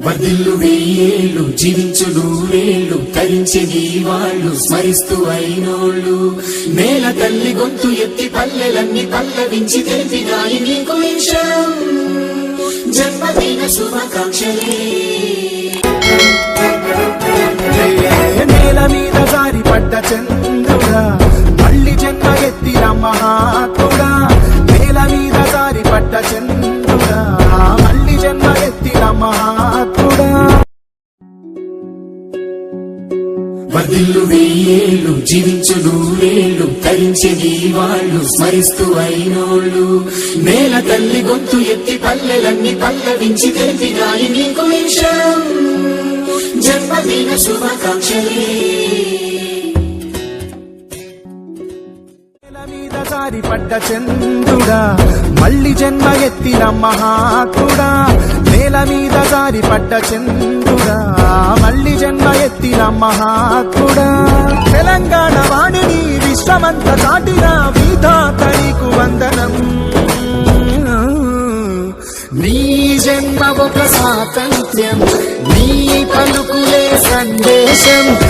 వదిల్లు వెయ్యేళ్ళు జీవించు నూరేళ్ళు తరించి నీ వాళ్ళు స్మరిస్తూ అయినోళ్ళు. నేల తల్లి గొంతు ఎత్తి పల్లెలన్నీ పల్లవించి తెలిపినాయి నీకు విషయం జన్మదిన శుభాకాంక్షలే. నేల మీద జారి పడ్డ చంద్రుడా మళ్ళీ జన్మ ఎత్తిన మహాత్మ మహాత్ముడా. వర్ధిల్లు వెయ్యేళ్ళు జీవించు నూరేళ్ళు తరించి నీ వాళ్ళు స్మరిస్తూ అయినోళ్ళు. నేల తల్లి గొంతు ఎత్తి పల్లెలన్నీ పల్లవించి తెలిపినాయి నీకు విషయం జన్మదిన శుభాకాంక్షలే. పడ్డ చంద్రుడా మళ్ళీ జన్మ ఎత్తిన మహాత్ముడా. నేల పడ్డ చంద్రుడా మళ్ళీ జన్మ ఎత్తిన మహాత్ముడా. తెలంగాణ వాణిని విశ్వమంత దాటిన విధాత నీకు వందనం. నీ జన్మ ఒక స్వాతంత్ర్యం నీ పలుకులే సందేశం.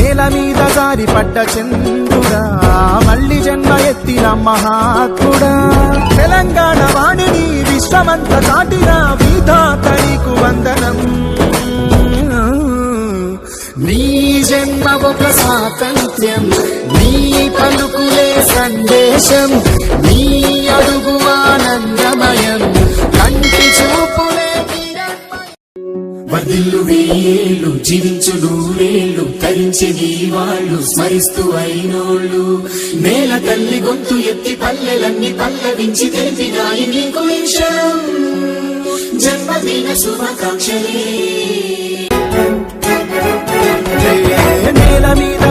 నేల మీద జారి పడ్డ చంద్రుడా మళ్ళీ జన్మ ఎత్తిన మహాత్ముడా. తెలంగాణ వాణిని విశ్వమంత దాటిన విధాతడికు వందనం. నీ జన్మ ఒక స్వాతంత్ర్యం నీ పలుకులే సందేశం నీ అడుగు ఆనందమయం. దిల్లు వేలు జీవించుడు వేలు కరించి వాళ్ళు స్మరిస్తూ అయినోళ్ళు. నేల తల్లి గొంతు ఎత్తి పల్లెలన్నీ పల్లవించి తెలిపినాయి నీకు జన్మదిన శుభాకాంక్షలే. నేల మీద